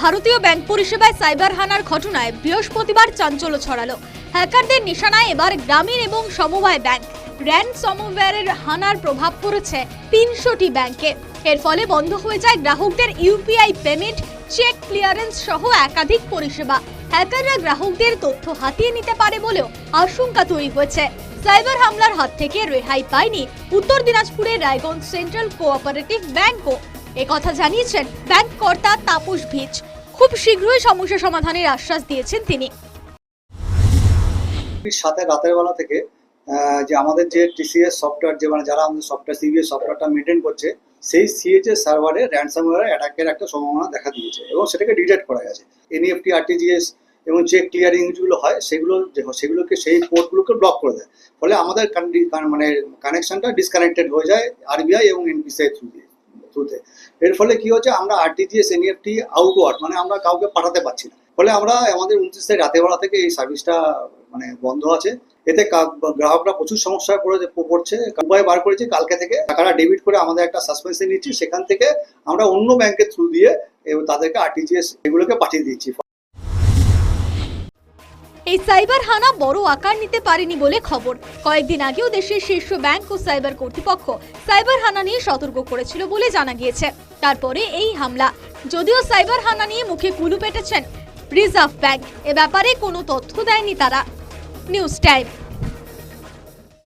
ভারতীয় ব্যাংক পরিষেবায় সাইবার হানার ঘটনায় বৃহস্পতিবার চাঞ্চল্য ছড়ালো। হ্যাকারদের নিশানায় এবার গ্রামীণ এবং সমবায় ব্যাংক। র্যান সমবায়ের হানার প্রভাব পড়েছে তিনশোটি ব্যাংকে। এর ফলে বন্ধ হয়ে যায় গ্রাহকদের ইউপিআই পেমেন্ট, চেক ক্লিয়ারেন্স সহ একাধিক পরিষেবা। হ্যাকাররা গ্রাহকদের তথ্য হাতিয়ে নিতে পারে বলেও আশঙ্কা তৈরি হয়েছে। সাইবার হামলার হাত থেকে রেহাই পায়নি উত্তর দিনাজপুরের রায়গঞ্জ সেন্ট্রাল কোঅপারেটিভ ব্যাংকও। একথা জানিয়েছেন ব্যাংক কর্তা তাপস ভিচ খুব শীঘ্রই সমস্যা সমাধানের আশ্বাস দিয়েছেন তিনি। সাথে রাতের বেলা থেকে যে আমাদের যে টিসিএস সফটওয়্যার যে মানে যারা আমাদের সফটওয়্যার সিবিএস সফটওয়্যারটা মেনটেন করছে, সেই সিএচএস সার্ভারে র্যানসামওয়্যার অ্যাটাকের একটা সম্ভাবনা দেখা দিয়েছে এবং সেটাকে ডিটেক্ট করা গেছে। এনইএফটি আরটিজিএস এবং যে ক্লিয়ারিং যেগুলো হয়, সেগুলো সেগুলোকে সেই পোর্টগুলোকে ব্লক করে দেয়। ফলে আমাদের মানে কানেকশনটা ডিসকানেক্টেড হয়ে যায় আরবিআই এবং এনপিসিআই থ্রু দিয়ে। থ্রুতে এর ফলে কি হচ্ছে আমরা আরটিজিএস এনইএফটি আউটওয়ার্ড মানে আমরা কাউকে পাঠাতে পারছি না। ফলে আমরা আমাদের উনত্রিশ তারিখ রাতের বেলা থেকে এই সার্ভিসটা মানে বন্ধ আছে। এতে গ্রাহকরা প্রচুর সমস্যায় পড়ে পড়ছে। উপায় বার করেছি। কালকে থেকে টাকাটা ডেবিট করে আমাদের একটা সাসপেন্সে নিচ্ছি। সেখান থেকে আমরা অন্য ব্যাংকের থ্রু দিয়ে তাদেরকে আরটিজিএস এগুলোকে পাঠিয়ে দিচ্ছি এই সাইবার হানা বড় আকার নিতে পারেনি বলে খবর। কয়েকদিন আগেও দেশের শীর্ষ ব্যাংক ও সাইবার কর্তৃপক্ষ সাইবার হানা নিয়ে সতর্ক করেছিল বলে জানা গিয়েছে। তারপরে এই হামলা। যদিও সাইবার হানা নিয়ে মুখে কুলু পেটেছেন রিজার্ভ ব্যাংক, এ ব্যাপারে কোনো তথ্য দেয়নি তারা। News time.